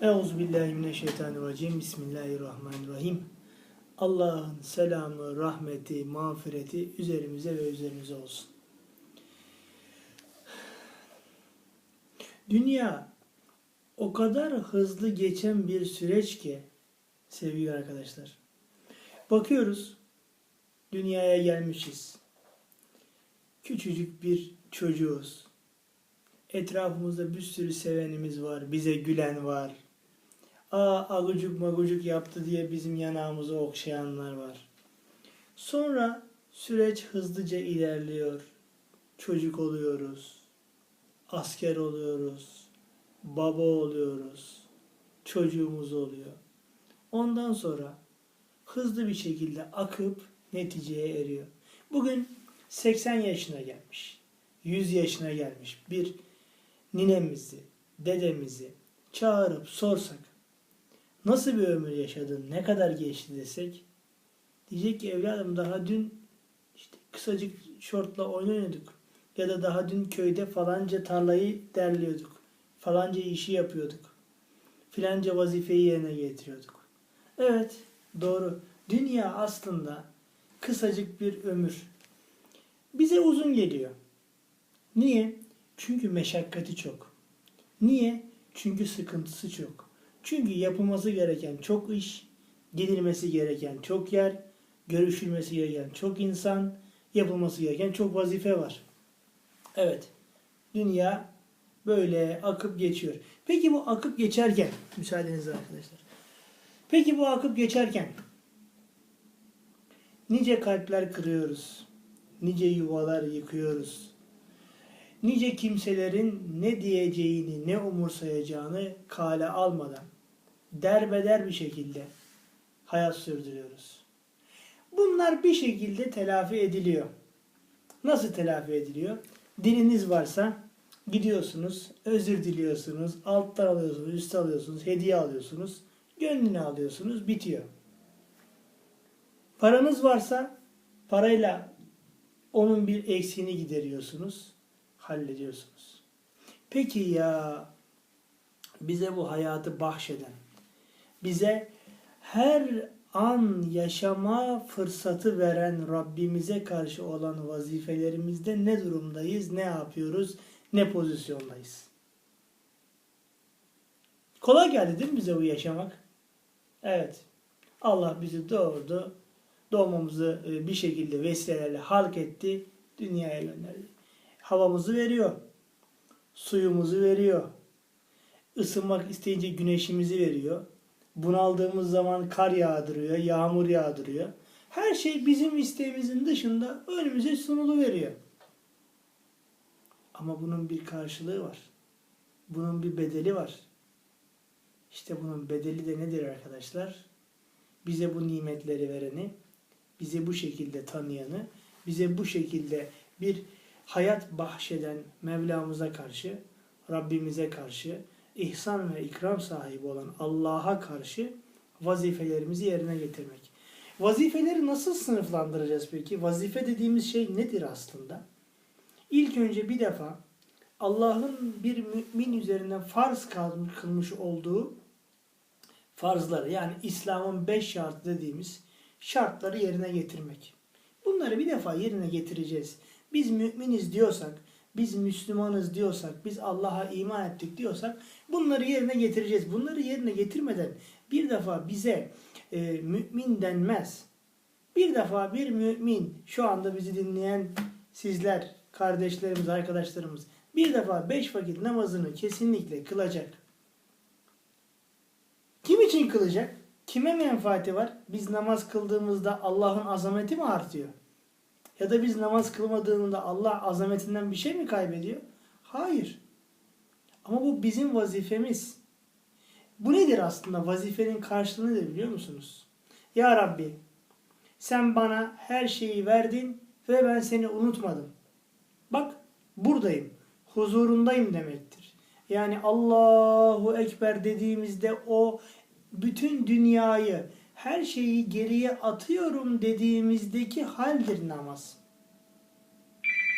Euzubillahimineşşeytanirracim. Bismillahirrahmanirrahim. Allah'ın selamı, rahmeti, mağfireti üzerimize ve üzerinize olsun. Dünya o kadar hızlı geçen bir süreç ki sevgili arkadaşlar. Bakıyoruz dünyaya gelmişiz. Küçücük bir çocuğuz. Etrafımızda bir sürü sevenimiz var. Bize gülen var. Aa agucuk magucuk yaptı diye bizim yanağımızı okşayanlar var. Sonra süreç hızlıca ilerliyor. Çocuk oluyoruz. Asker oluyoruz. Baba oluyoruz. Çocuğumuz oluyor. Ondan sonra hızlı bir şekilde akıp neticeye eriyor. Bugün 80 yaşına gelmiş. 100 yaşına gelmiş bir ninemizi, dedemizi çağırıp sorsak nasıl bir ömür yaşadın, ne kadar geçti desek diyecek ki evladım daha dün işte kısacık şortla oynuyorduk ya da daha dün köyde falanca tarlayı derliyorduk. Falanca işi yapıyorduk. Filanca vazifeyi yerine getiriyorduk. Evet, doğru. Dünya aslında kısacık bir ömür. Bize uzun geliyor. Niye? Çünkü meşakkati çok. Niye? Çünkü sıkıntısı çok. Çünkü yapılması gereken çok iş, gidilmesi gereken çok yer, görüşülmesi gereken çok insan, yapılması gereken çok vazife var. Evet, dünya böyle akıp geçiyor. Peki bu akıp geçerken, müsaadenizle arkadaşlar. Peki bu akıp geçerken nice kalpler kırıyoruz, nice yuvalar yıkıyoruz, nice kimselerin ne diyeceğini, ne umursayacağını kale almadan derbeder bir şekilde hayat sürdürüyoruz. Bunlar bir şekilde telafi ediliyor. Nasıl telafi ediliyor? Diliniz varsa gidiyorsunuz, özür diliyorsunuz, alttan alıyorsunuz, üstte alıyorsunuz, hediye alıyorsunuz, gönlünü alıyorsunuz, bitiyor. Paranız varsa parayla onun bir eksiğini gideriyorsunuz hallediyorsunuz. Peki ya bize bu hayatı bahşeden, bize her an yaşama fırsatı veren Rabbimize karşı olan vazifelerimizde ne durumdayız, ne yapıyoruz, ne pozisyondayız? Kolay geldi değil mi bize bu yaşamak? Evet. Allah bizi doğurdu. Doğmamızı e, bir şekilde vesilelerle halk etti. Dünyaya gönderdi havamızı veriyor. Suyumuzu veriyor. Isınmak isteyince güneşimizi veriyor. Bunaldığımız zaman kar yağdırıyor, yağmur yağdırıyor. Her şey bizim isteğimizin dışında önümüze sunulu veriyor. Ama bunun bir karşılığı var. Bunun bir bedeli var. İşte bunun bedeli de nedir arkadaşlar? Bize bu nimetleri vereni, bize bu şekilde tanıyanı, bize bu şekilde bir hayat bahşeden Mevlamıza karşı, Rabbimize karşı, ihsan ve ikram sahibi olan Allah'a karşı vazifelerimizi yerine getirmek. Vazifeleri nasıl sınıflandıracağız peki? Vazife dediğimiz şey nedir aslında? İlk önce bir defa Allah'ın bir mümin üzerinden farz kılmış olduğu farzları yani İslam'ın beş şartı dediğimiz şartları yerine getirmek. Bunları bir defa yerine getireceğiz. Biz müminiz diyorsak, biz Müslümanız diyorsak, biz Allah'a iman ettik diyorsak bunları yerine getireceğiz. Bunları yerine getirmeden bir defa bize e, mümin denmez. Bir defa bir mümin şu anda bizi dinleyen sizler, kardeşlerimiz, arkadaşlarımız bir defa beş vakit namazını kesinlikle kılacak. Kim için kılacak? Kime menfaati var? Biz namaz kıldığımızda Allah'ın azameti mi artıyor? Ya da biz namaz kılmadığında Allah azametinden bir şey mi kaybediyor? Hayır. Ama bu bizim vazifemiz. Bu nedir aslında? Vazifenin karşılığı nedir biliyor musunuz? Ya Rabbi sen bana her şeyi verdin ve ben seni unutmadım. Bak buradayım. Huzurundayım demektir. Yani Allahu Ekber dediğimizde o bütün dünyayı her şeyi geriye atıyorum dediğimizdeki haldir namaz.